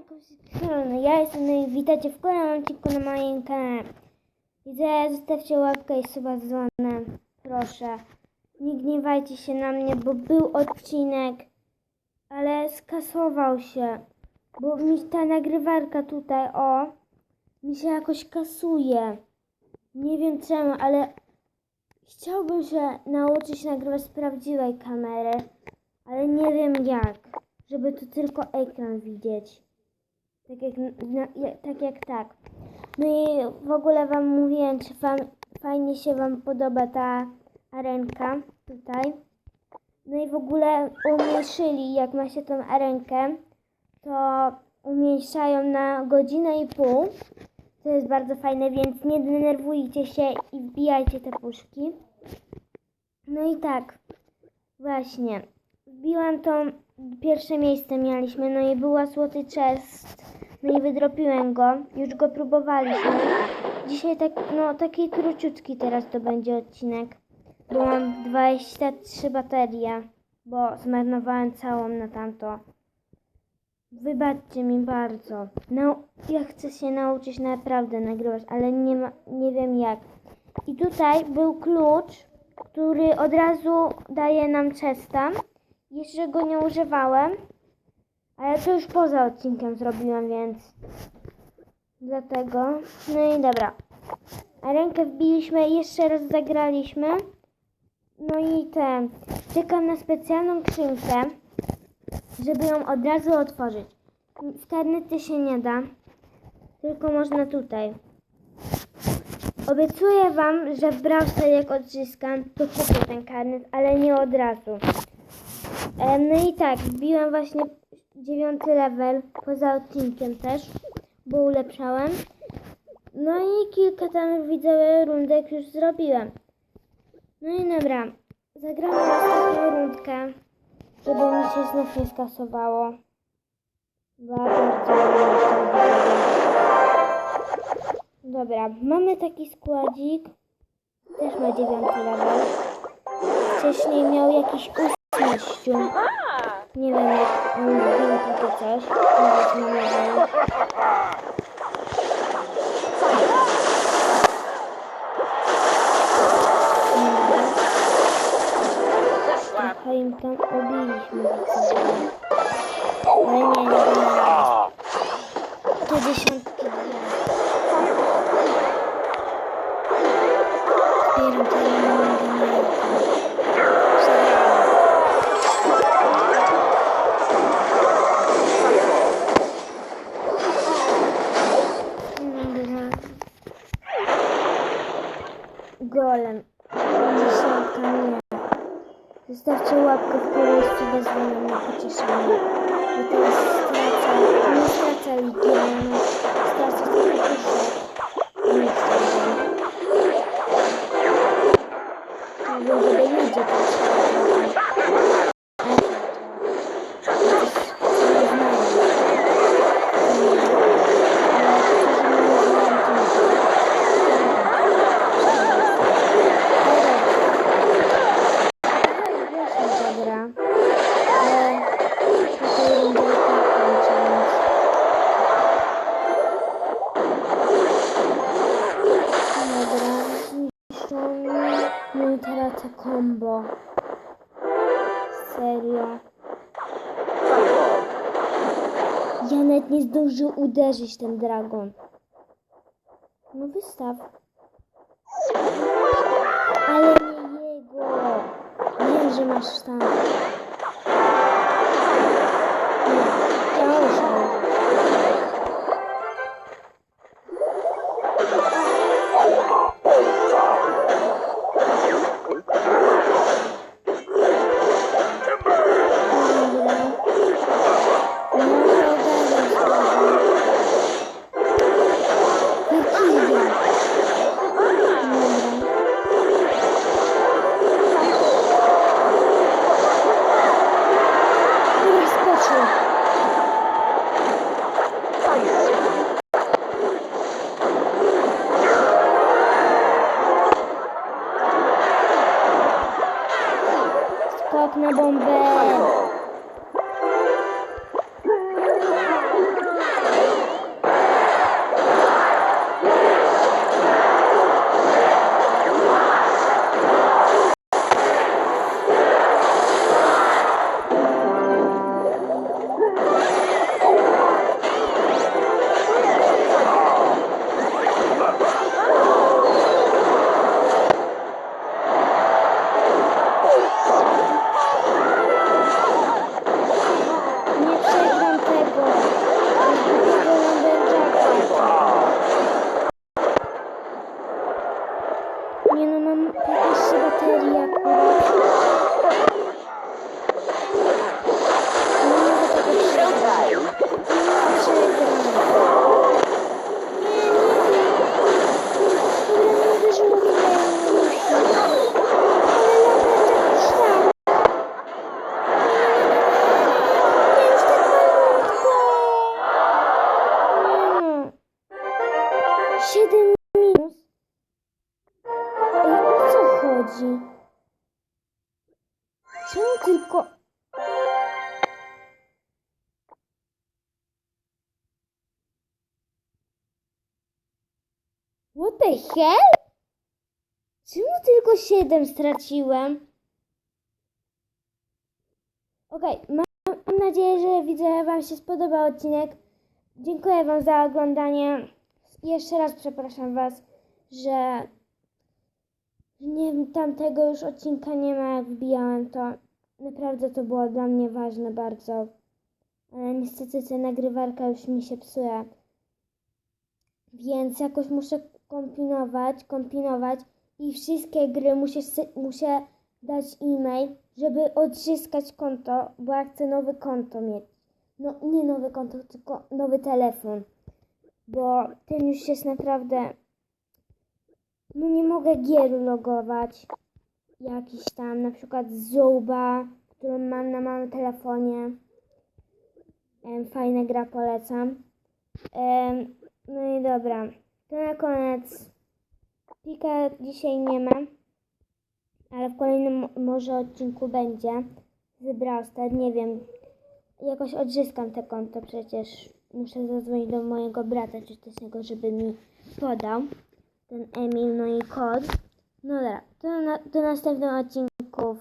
Siemanko wszystkim, ja jestem no i witajcie w kolejnym odcinku na moim kanale. Widzę, zostawcie łapkę i suba z proszę. Nie gniewajcie się na mnie, bo był odcinek, ale skasował się. Bo mi ta nagrywarka tutaj, o, mi się jakoś kasuje. Nie wiem czemu, ale chciałbym się nauczyć nagrywać z prawdziwej kamery, ale nie wiem jak, żeby tu tylko ekran widzieć. Tak jak, ja- tak jak tak. No i w ogóle Wam mówiłem, czy wam, fajnie się Wam podoba ta arenka tutaj. No i w ogóle umniejszyli, jak ma się tą arenkę, to umniejszają na godzinę i pół. To jest bardzo fajne, więc nie denerwujcie się i wbijajcie te puszki. No i tak, właśnie. Wbiłam tą, pierwsze miejsce mieliśmy, no i była złoty chest. No i wydropiłem go, już go próbowaliśmy. Dzisiaj tak, no taki króciutki teraz to będzie odcinek, bo mam 23 baterie, bo zmarnowałem całą na tamto. Wybaczcie mi bardzo. No, ja chcę się nauczyć naprawdę nagrywać, ale nie, ma, nie wiem jak. I tutaj był klucz, który od razu daje nam chesta. Jeszcze go nie używałem, ale to już poza odcinkiem zrobiłam, więc dlatego. No i dobra. A rękę wbiliśmy, jeszcze raz zagraliśmy. No i ten. Czekam na specjalną skrzynkę, żeby ją od razu otworzyć. W karnety się nie da, tylko można tutaj. Obiecuję Wam, że w Browser jak odzyskam, to kupię ten karnet, ale nie od razu. Em, No i tak, wbiłem właśnie dziewiąty level poza odcinkiem też, bo ulepszałem. No i kilka tam widzę rundek już zrobiłem. No i dobra, zagramy ostatnią rundkę, żeby mi się znów nie skasowało. Bardzo. Dobra, mamy taki składzik. Też ma dziewiąty level. Wcześniej miał jakiś ósmy Nie wiem, jak on wbił takie coś. Nie wiem. Trochę im tam obiliśmy. Ale nie, nie, nie. nie. To Zostawcie łapkę w górę i suba dzwonem na pocieszenie. Bo teraz stracę, nie stracę Legionu, stracę tylko. Nic nie wiem. To było, żeby ludzie Serio. Ja nawet nie zdążył uderzyć ten dragon. No wystaw. Ale nie jego. Wiem, że masz tam. Kot na bombę! yanına bir eşi batarya koydum. Chodzi? Czemu tylko... What the hell? Czemu tylko 7 straciłem? Okej, mam, mam nadzieję, że widzę, Wam się spodobał odcinek. Dziękuję Wam za oglądanie. Jeszcze raz przepraszam Was, że nie tamtego już odcinka nie ma, jak wbijałem to. Naprawdę to było dla mnie ważne bardzo. Ale niestety ta nagrywarka już mi się psuje. Więc jakoś muszę kombinować, kombinować i wszystkie gry muszę, muszę dać e-mail, żeby odzyskać konto, bo ja chcę nowe konto mieć. No nie nowe konto, tylko nowy telefon. Bo ten już jest naprawdę... No nie mogę gier logować. Jakiś tam, na przykład Zuba, którą mam na małym telefonie. Fajna gra, polecam. No i dobra. To na koniec. Pika dzisiaj nie ma, ale w kolejnym mo- może odcinku będzie z Brawl Stars, nie wiem. Jakoś odzyskam te konto przecież. Muszę zadzwonić do mojego brata czy też niego, żeby mi podał ten Emil, no i kod. No dobra, to na, do następnych odcinków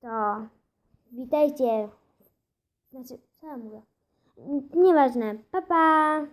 to witajcie. Znaczy, co ja mówię? Nieważne. Pa, pa!